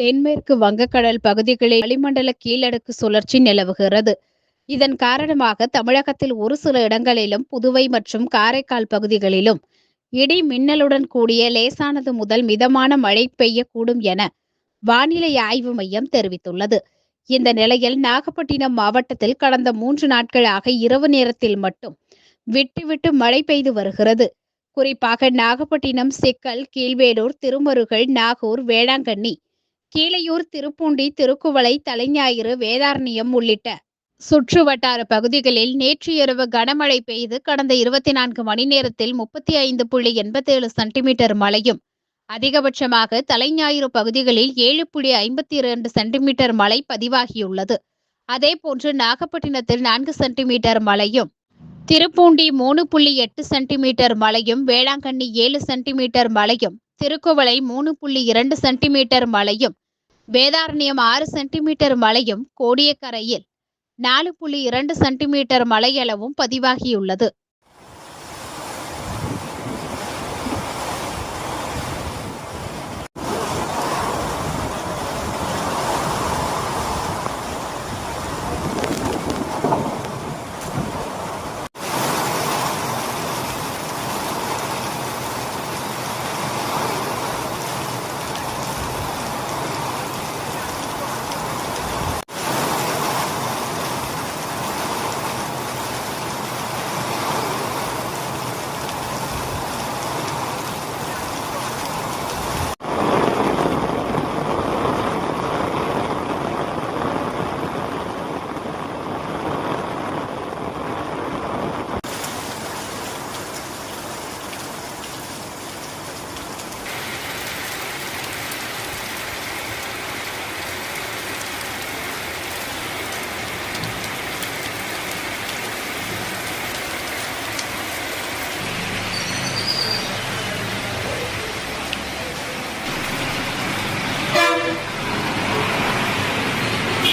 தென்மேற்கு வங்கக்கடல் பகுதிகளில் வளிமண்டல கீழடுக்கு சுழற்சி நிலவுகிறது. இதன் காரணமாக தமிழகத்தில் ஒரு சில இடங்களிலும் புதுவை மற்றும் காரைக்கால் பகுதிகளிலும் இடி மின்னலுடன் கூடிய லேசானது முதல் மிதமான மழை பெய்யக்கூடும் என வானிலை ஆய்வு மையம் தெரிவித்துள்ளது. இந்த நிலையில் நாகப்பட்டினம் மாவட்டத்தில் கடந்த மூன்று நாட்களாக இரவு நேரத்தில் மட்டும் விட்டு விட்டு மழை பெய்து வருகிறது. குறிப்பாக நாகப்பட்டினம் சிக்கல் கீழ்வேலூர் திருமருகல் நாகூர் வேளாங்கண்ணி கீழையூர் திருப்பூண்டி திருக்குவளை தலைஞாயிறு வேதாரண்யம் உள்ளிட்ட சுற்று வட்டார பகுதிகளில் நேற்று இரவு கனமழை பெய்து கடந்த இருபத்தி நான்கு மணி நேரத்தில் முப்பத்தி ஐந்து புள்ளி எண்பத்தேழு சென்டிமீட்டர் மழையும் அதிகபட்சமாக தலைஞாயிறு பகுதிகளில் ஏழு புள்ளி ஐம்பத்தி இரண்டு சென்டிமீட்டர் மழை பதிவாகியுள்ளது. அதேபோன்று நாகப்பட்டினத்தில் நான்கு சென்டிமீட்டர் மழையும் திருப்பூண்டி மூணு புள்ளி எட்டு சென்டிமீட்டர் மழையும் வேளாங்கண்ணி ஏழு சென்டிமீட்டர் மழையும் திருக்குவளை மூணு புள்ளி இரண்டு சென்டிமீட்டர் மழையும் வேதாரண்யம் ஆறு சென்டிமீட்டர் மழையும் கோடியக்கரையில் நாலு புள்ளி இரண்டு சென்டிமீட்டர் மழையளவும் பதிவாகியுள்ளது.